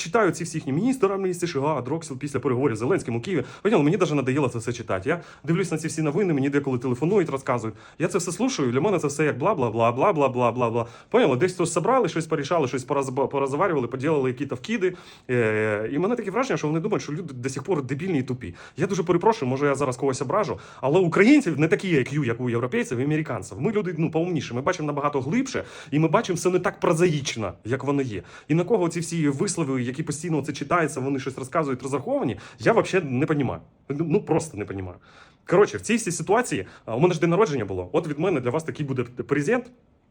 читаю ці всі їхні міністра, міністр Шига, Дроксіл після переговорів з Зеленським у Києві. Поняли, мені навіть надоїло це все читати. Я дивлюсь на ці всі новини, мені деколи телефонують, розказують. Я це все слушаю. Для мене це все як бла, бла, бла, бла, бла, бла, бла, бла. Поняли, десь то собрали, щось порішали, щось пораз порозаварювали, поділили якісь вкиди. Е, і мене таке враження, що вони думають, що люди до сих пор дебільні і тупі. Я дуже перепрошую, може я зараз когось ображу, але українців не такі, як ю, як у європейців і американців. Ми люди ну поумніше, ми бачимо набагато глибше, і ми бачимо все не так прозаїчно, як воно є. І на кого ці всі вислови які постійно це читаються, вони щось розказують, розраховані, я взагалі не розумію. Ну просто не розумію. Коротше, в цій ситуації у мене ж день народження було. От від мене для вас такий буде презент.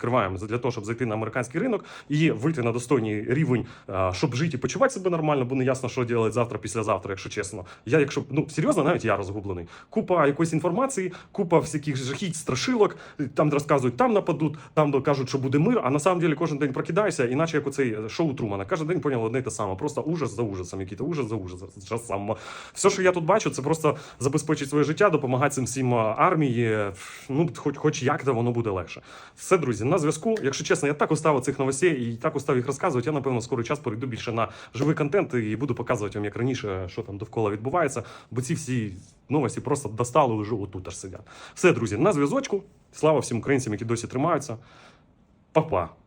відкриваємо для того, щоб зайти на американський ринок і вийти на достойний рівень, щоб жити і почувати себе нормально, бо не ясно, що робити завтра, післязавтра, якщо чесно. Я, якщо ну серйозно, навіть я розгублений. Купа якоїсь інформації, купа всяких жахіть, страшилок. Там розказують, там нападуть, там кажуть, що буде мир. А на самом деле кожен день прокидаєшся, іначе як оцей шоу Трумана. Кожен день поняв одне й те саме. Просто ужас за ужасом, який-то ужас за ужасом. Все, що я тут бачу, це просто забезпечить своє життя, допомагати цим всім армії. Ну, хоч, хоч як то воно буде легше. Все, друзі, на зв'язку. Якщо чесно, я так устав цих новостей і так устав їх розказувати. Я напевно скоро час перейду більше на живий контент і буду показувати вам, як раніше, що там довкола відбувається. Бо ці всі новості просто достали вже отут аж сидять. Все, друзі, на зв'язочку. Слава всім українцям, які досі тримаються. Па-па.